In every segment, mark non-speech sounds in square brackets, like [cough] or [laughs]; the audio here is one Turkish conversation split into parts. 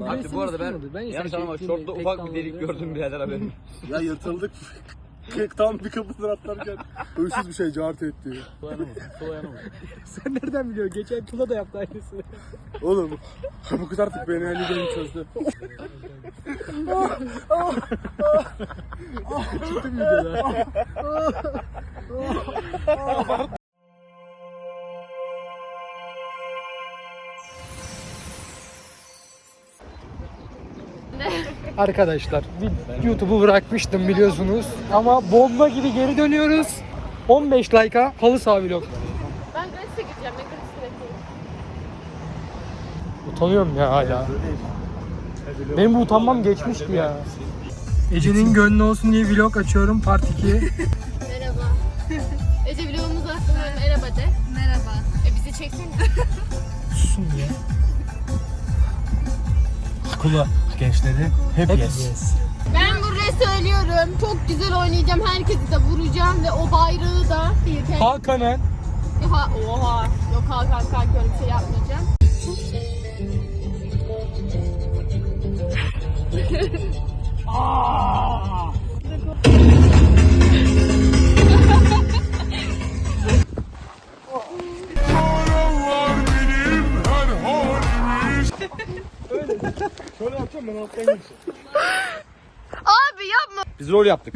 Abi bu arada ben, Ben yanlış anlama şortta ufak bir delik gördüm birader haberim. [laughs] Ya yırtıldık. Tam bir kapıdan atlarken hırsız bir şey cart etti. [laughs] Sen nereden biliyorsun? Geçen Tula da yaptı aynısını. Oğlum bu kız artık beni elini beni çözdü. [laughs] Çıktı videoda. Arkadaşlar YouTube'u bırakmıştım biliyorsunuz. Ama bomba gibi geri dönüyoruz. 15 like'a halı saha vlog. Ben Gratis'e gideceğim. Ben Gratis'e. Utanıyorum ya hala. Benim bu utanmam geçmişti ya. Ece'nin gönlü olsun diye vlog açıyorum part 2. Merhaba. Ece vlogumuz hakkında merhaba de. Merhaba. E bizi çeksene. Susun ya. Kula gençleri hep, yes. Ben buraya söylüyorum. Çok güzel oynayacağım. Herkesi de vuracağım ve o bayrağı da. Hakan'ın Ha, oha. Yok Hakan kanka öyle bir şey yapmayacağım. [laughs] Şöyle yapacağım ben geçeceğim. Abi yapma. Biz rol yaptık.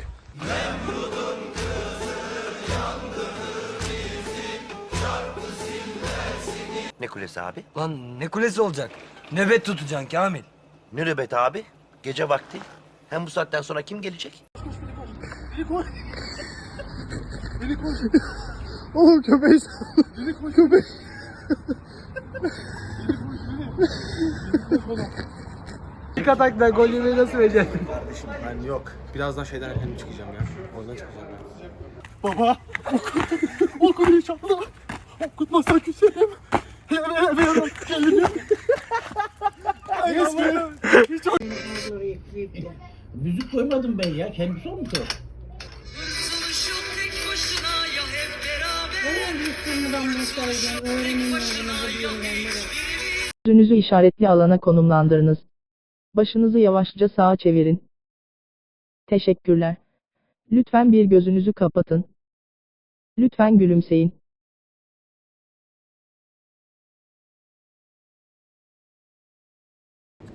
Ne kulesi abi? Lan ne kulesi olacak? Nöbet tutacaksın Kamil. Ne nöbet abi? Gece vakti. Hem bu saatten sonra kim gelecek? Oğlum köpeği köpeği. İlk atakta gol yemeyi nasıl becerdin? Kardeşim ben yok. Birazdan şeyden efendim çıkacağım ya. Oradan çıkacağım ya. Baba. Okul inşallah. Okutmazsan küserim. Müzik koymadım ben ya. Kendisi olmuş o. Gözünüzü işaretli alana konumlandırınız. Başınızı yavaşça sağa çevirin. Teşekkürler. Lütfen bir gözünüzü kapatın. Lütfen gülümseyin.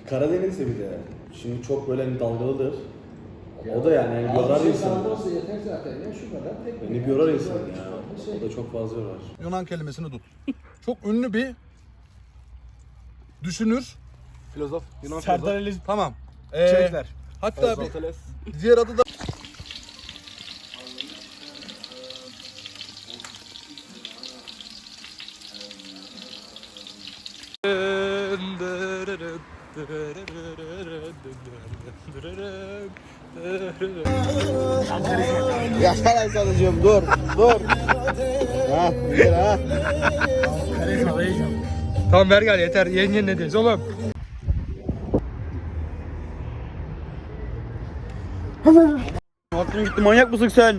Karadeniz'de bir de. Şimdi çok böyle hani dalgalıdır. O da yani, yani yorar insanı. yeter zaten ya şu kadar. Tek Beni bir yorar insanı ya. O da çok fazla yorar. Yunan kelimesini tut. Çok ünlü bir düşünür. Filozof, Yunan Serdar Ali. Tamam. Ee, Çelikler. hatta bir, diğer adı da Yaşar sanacağım dur, dur. ha, bir ha. Tamam ver gel yeter. Yengen ne diyoruz oğlum? Aklın gitti, manyak mısın sen?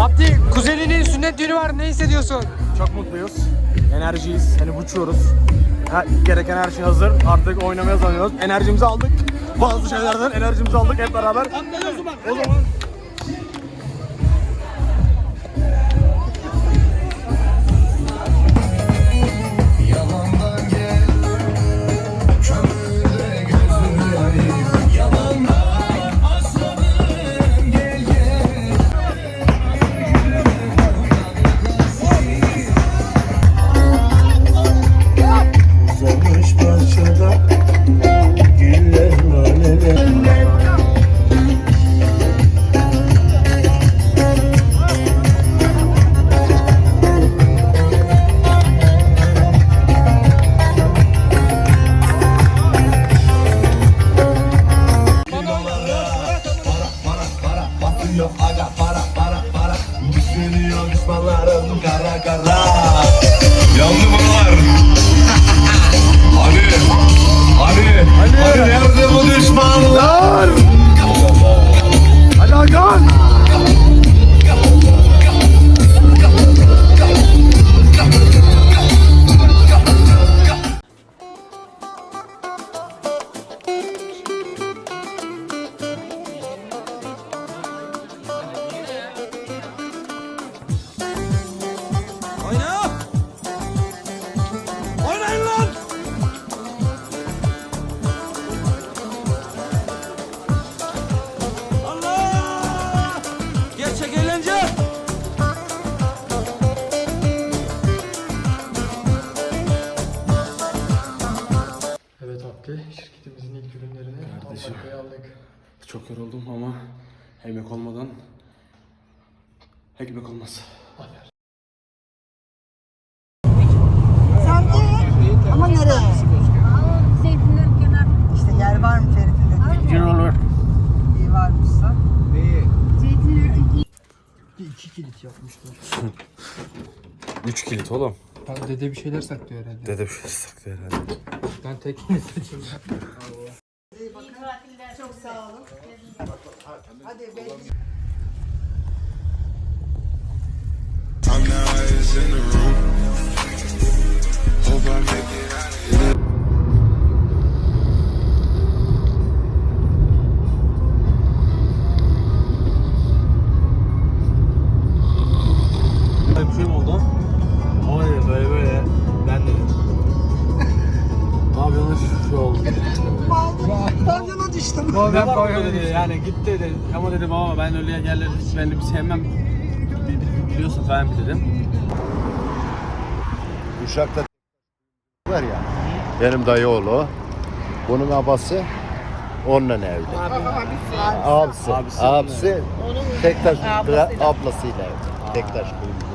Abdi kuzeninin sünnet düğünü var ne hissediyorsun? Çok mutluyuz. Enerjiyiz. Hani uçuyoruz. Ha, gereken her şey hazır. Artık oynamaya sanıyoruz. Enerjimizi aldık. Bazı şeylerden enerjimizi aldık hep beraber. O zaman ekmek olmadan ekmek olmaz. Ama nereye? İşte yer var mı Ferit'in? Güzel olur. İyi varmışsa. İki kilit yapmışlar. [laughs] 3 kilit oğlum. Ben dede bir şeyler saklıyor herhalde. Dede bir şey saklıyor herhalde. Ben tekini seçeyim. Çok sağ olun. Hadi belki Bir pavyona düştüm. ne var dedi yani gitti dedi ama dedim ama ben öyle yerleri ben de bir sevmem Bi- bi- biliyorsun falan bir dedim. Uşak'ta var ya. Benim dayı oğlu. Bunun abası onunla evli. Abisi. Abisi. Abisi, Tektaş ablasıyla evli. Tektaş kuyumcu.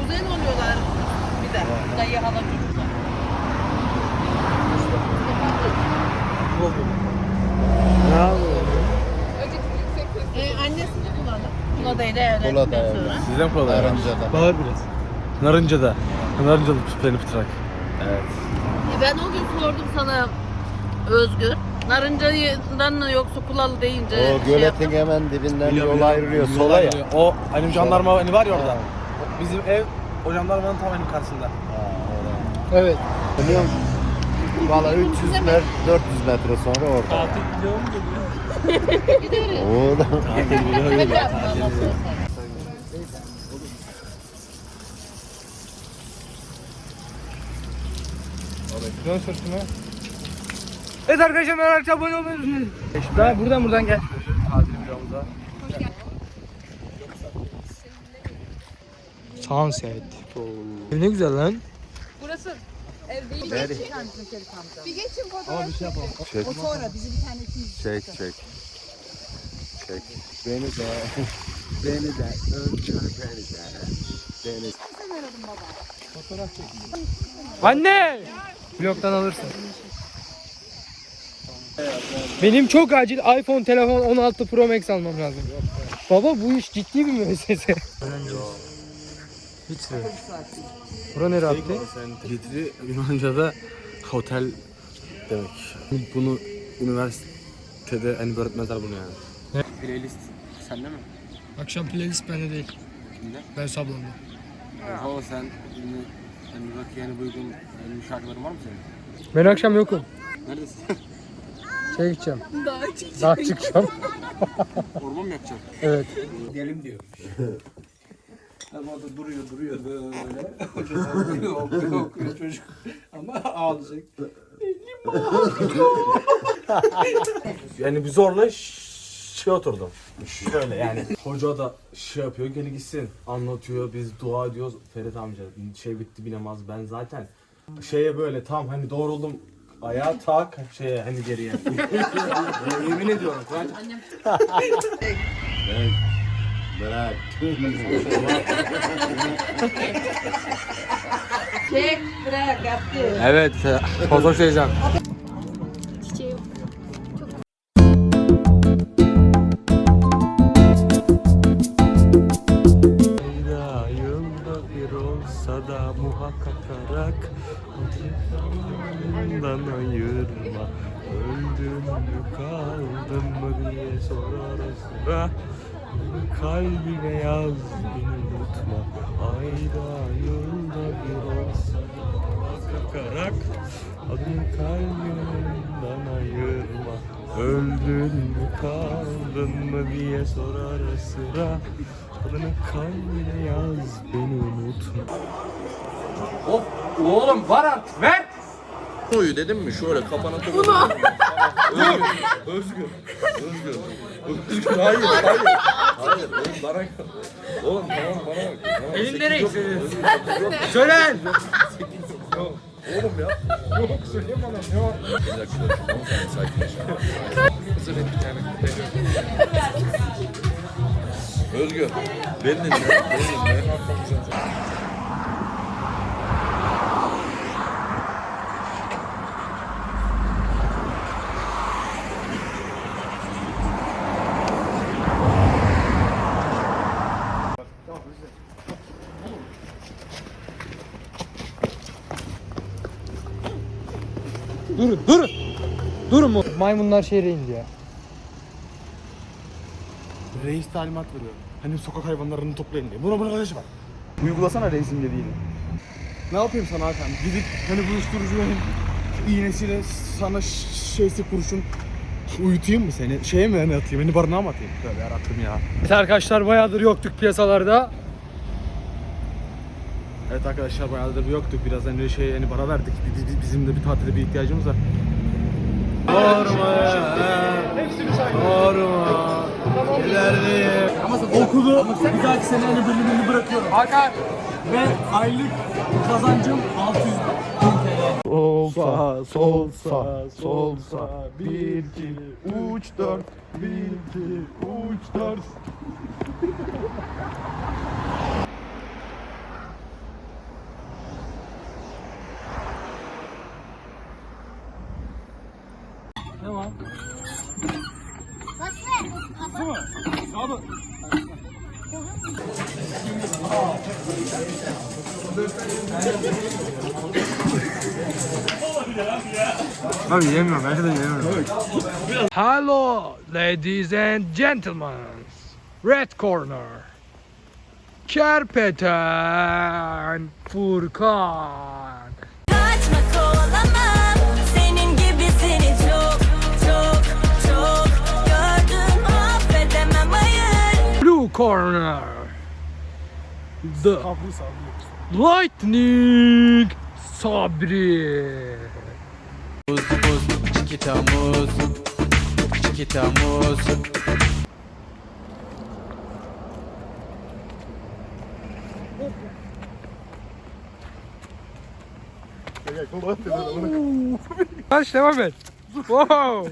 Kuzen oluyorlar bir de. Dayı hala çocuklar. Ee, annesi de kullandı. Kula da sonra. Sizden kolay. Narınca'da. Bağır biraz. Narınca'da. Narınca'da tüplerini pıtrak. Evet. E, Ben o gün sordum sana Özgür. Narınca'dan mı yoksa kulalı deyince O şey göletin yaptım. hemen dibinden yol ayrılıyor sola ya. O hani jandarma hani var ya orada. Bizim ev o jandarmanın tam benim karşısında. Evet. Biliyor musun? Valla 300 metre, 400 metre sonra orada. Tatil biliyor mu geliyor? Oğlum. Tatil biliyor geliyor. [laughs] Dön sırtına. Evet arkadaşlar merak abone olmayı unutmayın. Ben buradan buradan gel. Sunset. Ev ne güzel lan. Burası ev değil. Bir geçin. Bir geçin fotoğraf. Çek, O sonra bizi bir tane çek, çek. Çek. Beni de, beni de, öldür beni de. Beni Anne! Bloktan alırsın. Benim çok acil iPhone telefon 16 Pro Max almam lazım. Baba bu iş ciddi bir müessese. Hiç de. Bura nereye attı? Getiri Yunanca'da otel demek. Bunu üniversitede hani öğretmezler bunu yani. Ne? Playlist sende mi? Akşam playlist bende değil. Kimde? Ben sablamda. Baba sen rock yani uygun ünlü şarkıların var mı senin? Ben akşam yokum. Neredesin? [laughs] Şey gideceğim. Daha çıkacağım. [laughs] Orman mı yapacaksın? Evet. Gidelim diyor. [laughs] Ama o da duruyor duruyor böyle. Hocalar okuyor okuyor okuyor çocuk. Ama ağlayacak. Yani bir zorla şey oturdum. Şöyle yani. Hoca da şey yapıyor gene gitsin. Anlatıyor biz dua ediyoruz. Ferit amca şey bitti bir namaz ben zaten şeye böyle tam hani doğruldum ayağa tak şeye hani geriye. [laughs] Yemin ediyorum. Kur'an Bırak. Çek bırak yaptı. Evet, fotoğraf çekeceğim. Kaldın mı diye sorar sıra. Kalbine yaz beni unutma. Ayda yılda bir olsa da muhakkak arak Adını kalbinden ayırma. Öldün mü kaldın mı diye sorar sıra. Adını kalbine yaz beni unutma. Oğlum var artık ver. Koyu dedim mi? Şöyle kafana [laughs] koy. Özgür. Özgür. Özgür. Özgür. Hayır hayır. Hayır oğlum bana Oğlum tamam bana bak. Tamam, Elin sekiz nereye yok. senin? Özgür, yok. Söyle. Oğlum ya. Yok söyleyeyim bana ne var? Bir dakika. Tamam sen sakinleş. Özgür. Benim de benim de. Mu? Maymunlar şehre indi ya. Reis talimat veriyor. Hani sokak hayvanlarını toplayın diye. Buna buna kardeşi var. Uygulasana reisin dediğini. Ne yapayım sana Hakan? Gidip hani uyuşturucunun iğnesiyle sana şeysi kurşun uyutayım mı seni? Şeye mi hani atayım? Hani barınağa mı atayım? Tövbe yarabbim ya. Evet arkadaşlar bayağıdır yoktuk piyasalarda. Evet arkadaşlar bayağıdır yoktuk. Biraz hani şey hani para verdik. Biz- biz- Bizim de bir tatile bir ihtiyacımız var. Sorma. Sorma. İleride. Okulu bir dahaki sene hani bölümünü bırakıyorum. Hakan. Ve aylık kazancım 600 bin TL. Sol sağ, sol sağ, sol sağ. 1 2 uç 4 1 2 uç 4 Abi yemiyorum. Ben de yemiyorum. Hello ladies and gentlemen. Red corner. Kerpeten Furkan. Corner. The Lightning Sabri. Kaç devam et. Wow.